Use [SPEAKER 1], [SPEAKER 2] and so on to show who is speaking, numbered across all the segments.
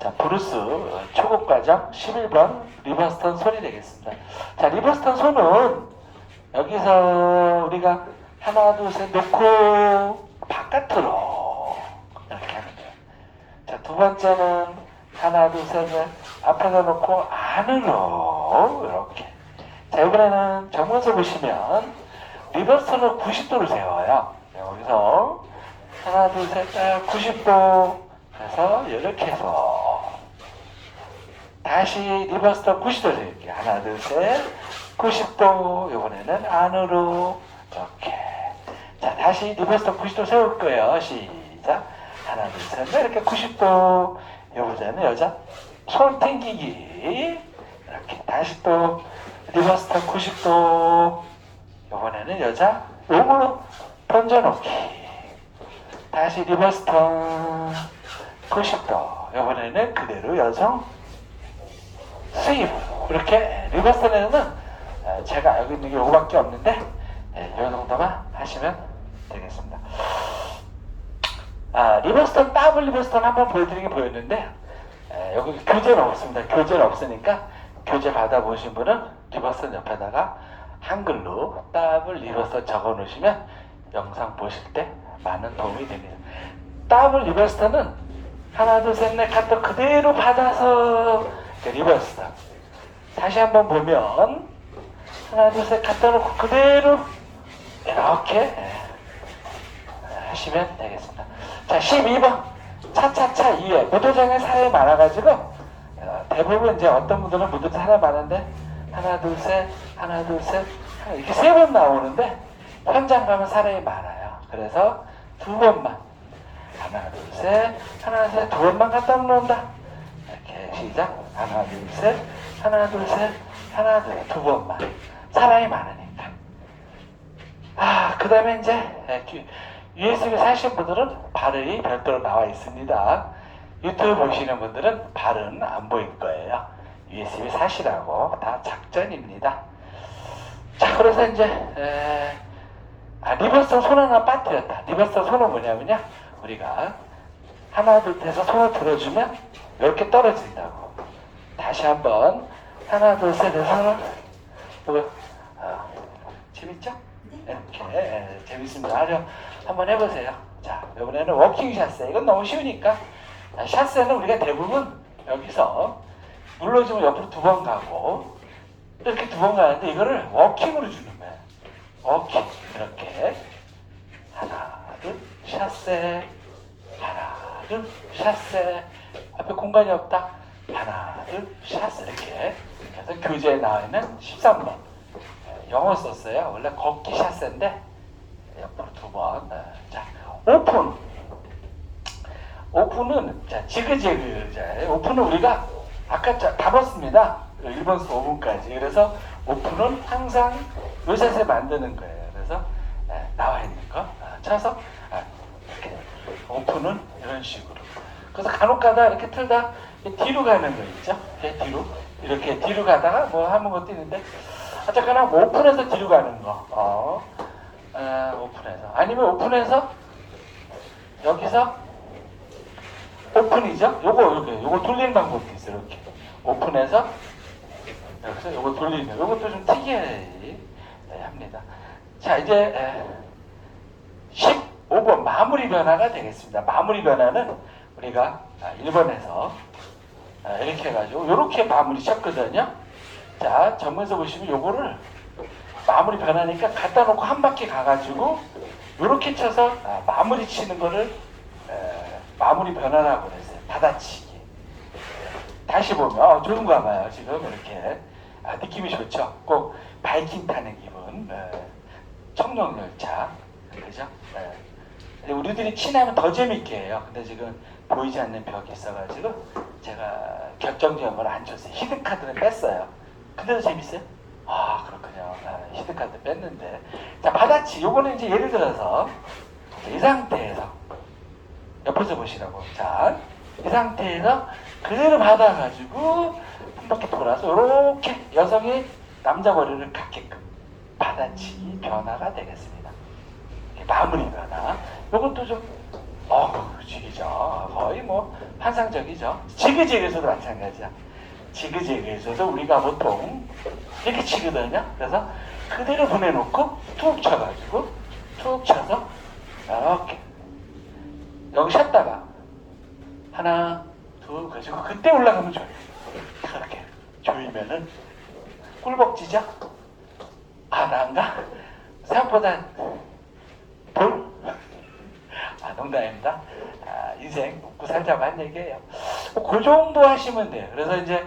[SPEAKER 1] 자, 브루스 어, 초급 과정 11번 리버스턴 손이 되겠습니다. 자, 리버스턴 손은 여기서 우리가 하나, 둘, 셋 놓고 바깥으로 이렇게 하는 거예요. 자, 두 번째는 하나, 둘, 셋, 넷 앞에다 놓고 안으로 이렇게. 자, 이번에는 정문서 보시면 리버스턴을 90도를 세워요. 자, 여기서 하나, 둘, 셋, 넷 90도 그래서 이렇게 해서 다시 리버스턴 90도 세울게요. 하나, 둘, 셋. 90도 이번에는 안으로. 이렇게. 자 다시 리버스턴 90도 세울 거예요. 시작. 하나, 둘, 셋. 넷, 이렇게 90도 여보자는 여자? 손 땡기기. 이렇게 다시 또 리버스턴 90도 이번에는 여자? 몸으로 던져놓기. 다시 리버스 턴 90도 이번에는 그대로 여성 스윙 이렇게 리버스턴에는 어, 제가 알고 있는 게 요거밖에 없는데 이 정도만 하시면 되겠습니다. 아, 리버스턴 더블 리버스턴 한번 보여드리긴 보였는데 에, 여기 교재는 없습니다. 교재는 없으니까 교재 받아보신 분은 리버스턴 옆에다가 한글로 더블 리버스턴 적어 놓으시면 영상 보실 때 많은 도움이 됩니다. 더블 리버스턴은 하나 둘셋넷 카트 그대로 받아서 리버스턴 다시 한번 보면 하나 둘 셋 갖다 놓고 그대로 이렇게 예, 하시면 되겠습니다. 자 12번 차차차 이해 무도장에 사람이 많아가지고 어, 대부분 이제 어떤 분들은 무도장 사람이 많은데 하나 둘 셋 하나 둘 셋 이렇게 세 번 나오는데 현장 가면 사람이 많아요. 그래서 두 번만 하나 둘 셋 하나 둘 셋 두 번만 갖다 놓는다. 시작. 하나 둘 셋. 하나 둘 셋. 하나 둘 두 번만. 사람이 많으니까. 아 그 다음에 이제 USB 사신 분들은 발음이 별도로 나와 있습니다. 유튜브 보시는 분들은 발음 안 보일 거예요. USB 사시라고 다 작전입니다. 자 그래서 이제 에, 아, 리버스 손 하나 빠뜨렸다. 리버스 손은 뭐냐면요. 우리가 하나 둘 해서 손을 들어주면 이렇게 떨어진다고. 다시 한번. 하나 둘셋 해서 뭐야 아, 재밌죠? 이렇게. 예, 재밌습니다. 아주 한번 해보세요. 자 이번에는 워킹 샷세. 이건 너무 쉬우니까. 자, 샷세는 우리가 대부분 여기서 눌러주면 옆으로 두 번 가고 이렇게 두 번 가는데 이거를 워킹으로 주는 거예요 워킹. 이렇게. 하나 둘 샷세. 하나 둘 샷세 공간이 없다. 하나 둘 샷세 이렇게. 그래서 교재에 나와 있는 13번. 영어 썼어요. 원래 걷기 샷세인데 옆으로 두 번. 자 오픈. 오픈은 자 지그재그 자 오픈은 우리가 아까 자, 다 봤습니다. 1번부터 5분까지. 그래서 오픈은 항상 요새에 만드는 거예요. 그래서 에, 나와 있는 거. 아, 쳐서 아, 오픈은 이런 식으로 그래서 간혹 가다 이렇게 틀다 뒤로 가는 거 있죠? 이렇게 뒤로. 이렇게 뒤로 가다가 뭐 하는 것도 있는데 어쨌거나 뭐 오픈해서 뒤로 가는 거. 어, 아, 오픈해서. 아니면 오픈해서 여기서 오픈이죠? 요거 이렇게. 요거 돌리는 방법도 있어요 이렇게. 오픈해서 여기서 요거 돌리는 요것도 좀 특이해. 합니다. 자 이제 에, 15번 마무리 변화가 되겠습니다. 마무리 변화는 우리가 1번에서 이렇게 해가지고 이렇게 마무리 쳤거든요. 자 전문서 보시면 요거를 마무리 변화니까 갖다 놓고 한 바퀴 가가지고 이렇게 쳐서 아, 마무리 치는 거를 에, 마무리 변화라고 그랬어요. 받아치기. 다시 보면 어, 좋은가 봐요. 지금 이렇게 아, 느낌이 좋죠. 꼭 바이킹 타는 기분. 에, 청룡열차 그죠? 우리들이 친하면 더 재밌게 해요. 근데 지금 보이지 않는 벽이 있어가지고 제가 결정적으로 안 줬어요. 히든카드는 뺐어요. 근데도 재밌어요? 아 그렇군요. 아, 히든카드 뺐는데 자 바다치 요거는 이제 예를 들어서 이 상태에서 옆에서 보시라고 자이 상태에서 그대로 받아가지고 한 바퀴 돌아서 이렇게 여성이 남자 머리를 갖게끔 받아치기 변화가 되겠습니다. 이렇게 마무리 변화. 이것도 좀 어, 지기죠. 거의 뭐 환상적이죠. 지그재그에서도 마찬가지야. 지그재그에서도 우리가 보통 이렇게 치거든요. 그래서 그대로 보내놓고 툭 쳐가지고 툭 쳐서 이렇게 여기 쉬었다가 하나 둘 그래서 그때 올라가면 좋아요. 그렇게 조이면은 꿀벅지죠. 아 난가 생각보다 농담입니다. 아, 인생 먹고 살자고 한 얘기예요. 뭐그 정도 하시면 돼요. 그래서 이제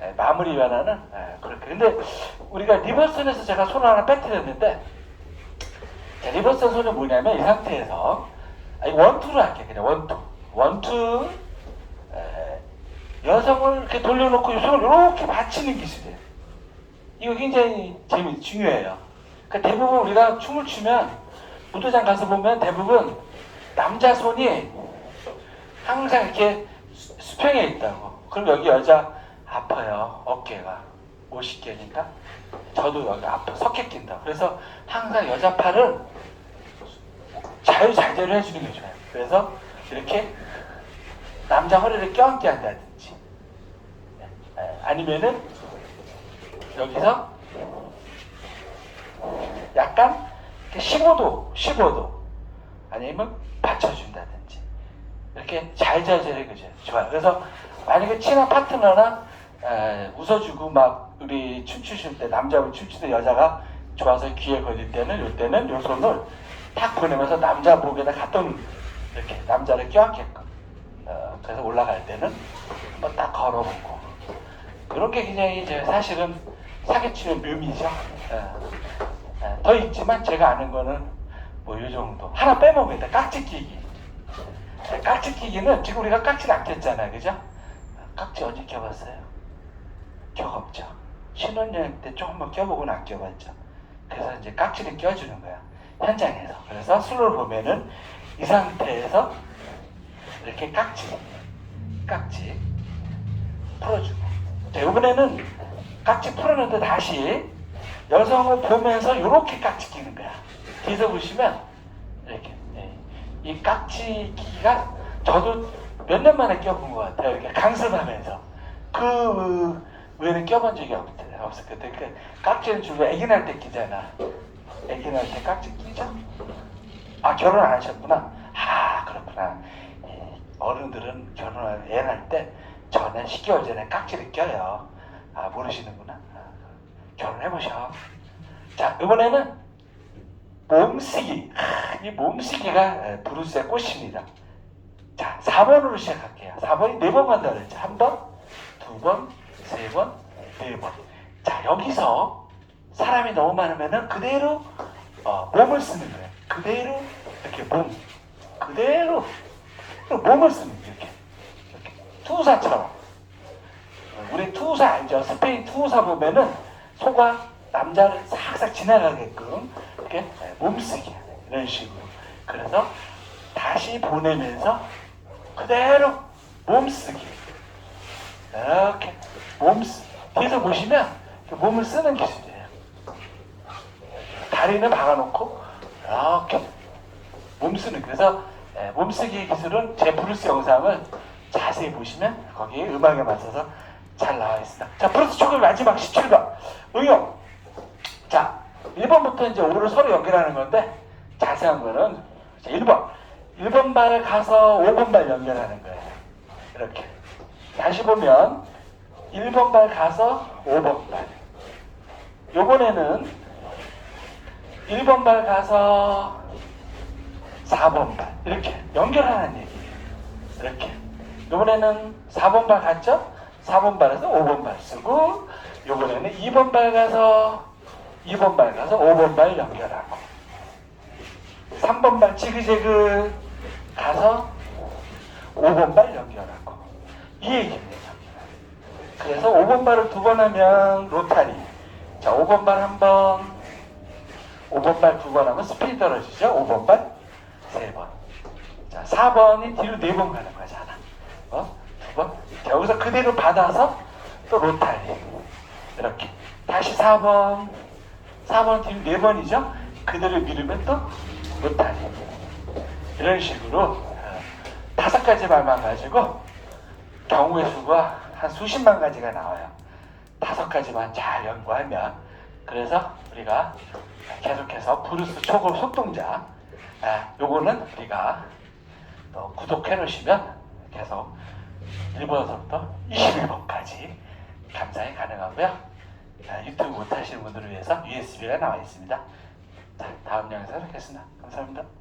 [SPEAKER 1] 에, 마무리 변화는 에, 그렇게. 근데 우리가 리버선에서 제가 손을 하나 빼뜨렸는데 자, 리버선 손이 뭐냐면 이 상태에서 아니 원투로 할게요. 그냥 원투. 원투 에, 여성을 이렇게 돌려놓고 이 손을 이렇게 받치는 기술이에요. 이거 굉장히 재미 중요해요. 그러니까 대부분 우리가 춤을 추면 무도장 가서 보면 대부분 남자 손이 항상 이렇게 수- 수평에 있다고. 그럼 여기 여자 아파요. 어깨가 50개니까 저도 여기 아파 석회 낀다. 그래서 항상 여자 팔은 자유자재로 해주는 게 좋아요. 그래서 이렇게 남자 허리를 껴안게 한다든지 에, 아니면은 여기서 약간 15도, 15도 아니면 받쳐준다든지 이렇게 잘잘잘 그죠 좋아요. 그래서 만약에 친한 파트너나 에, 웃어주고 막 우리 춤추실 때 남자분 춤추는 여자가 좋아서 귀에 걸릴 때는 이때는 요 손을 탁 보내면서 남자 목에다 갖다 놓는 이렇게 남자를 껴안게끔 어, 그래서 올라갈 때는 한번 딱 걸어보고 그런 게 굉장히 이제 사실은 사기치는 묘미죠. 예. 예, 더 있지만 제가 아는 거는 뭐 이 정도. 하나 빼먹으면 돼. 깍지 끼기. 예, 깍지 끼기는 지금 우리가 깍지를 안 꼈잖아요. 그죠? 깍지 언제 껴봤어요? 격 없죠. 신혼여행 때 조금만 껴보고는 안 껴봤죠. 그래서 이제 깍지를 껴주는 거야. 현장에서. 그래서 술을 보면은 이 상태에서 이렇게 깍지, 깍지 풀어주고. 자, 이번에는 깍지 풀었는데 다시 여성을 보면서 이렇게 깍지 끼는 거야. 뒤에서 보시면 이렇게 예. 이 깍지 끼기가 저도 몇 년 만에 껴본 것 같아요. 이렇게 강습하면서 그 외에는 껴본 적이 없, 없었거든. 그 깍지는 주로 애기 날 때 끼잖아. 애기 날 때 깍지 끼죠? 아 결혼 안 하셨구나. 아 그렇구나. 예, 어른들은 결혼을 애 낳을 때 전에 10개월 전에 깍지를 껴요. 아 모르시는구나. 아, 결혼해 보셔. 자 이번에는 몸쓰기. 아, 이 몸쓰기가 에, 브루스의 꽃입니다. 자 4번으로 시작할게요. 4번이 4번 간다 그랬죠. 한 번, 두 번, 세 번, 네 번. 자 여기서 사람이 너무 많으면은 그대로 어, 몸을 쓰는 거예요. 그대로 이렇게 몸, 그대로 몸을 쓰는 거예요. 이렇게, 이렇게 투사처럼. 어, 우리 투사 알죠? 스페인 투사 보면은 소가 남자를 싹싹 지나가게끔 네, 몸쓰기 이런 식으로. 그래서 다시 보내면서 그대로 몸쓰기. 이렇게 몸쓰. 뒤에서 보시면 몸을 쓰는 기술이에요. 다리는 박아놓고 이렇게 몸 쓰는 그래서 예, 몸쓰기 기술은 제 브루스 영상을 자세히 보시면 거기 음악에 맞춰서 잘 나와 있습니다. 자 브루스 초급 마지막 17번 응용. 자 1번부터 이제 5를 서로 연결하는 건데 자세한 거는 자, 1번 1번 발 가서 5번 발 연결하는 거예요. 이렇게 다시 보면 1번 발 가서 5번 발 요번에는 1번 발 가서 4번 발 이렇게 연결하는 얘기예요. 이렇게 이번에는 4번 발 갔죠? 4번 발에서 5번 발 쓰고 이번에는 2번 발 가서 2번 발 가서 5번 발 연결하고 3번 발 지그재그 가서 5번 발 연결하고 이 얘기입니다. 그래서 5번 발을 두 번 하면 로타리 자 5번 발 한번 5번 발 두 번 하면 스피드 떨어지죠? 5번 발 세 번. 자, 4번이 뒤로 네 번 가는 거잖아. 어? 두 번. 자, 여기서 그대로 받아서 또 로타리. 이렇게. 다시 4번. 4번 뒤로 네 번이죠? 그대로 밀으면 또 로타리. 이런 식으로 어, 다섯 가지 말만 가지고 경우의 수가 한 수십만 가지가 나와요. 다섯 가지만 잘 연구하면 그래서 우리가 계속해서 브루스 초급 속동작 아, 요거는 우리가 또 구독해 놓으시면 계속 1번서부터 21번까지 감상이 가능하고요. 아, 유튜브 못하시는 분들을 위해서 USB가 나와 있습니다. 자, 다음 영상에서 뵙겠습니다. 감사합니다.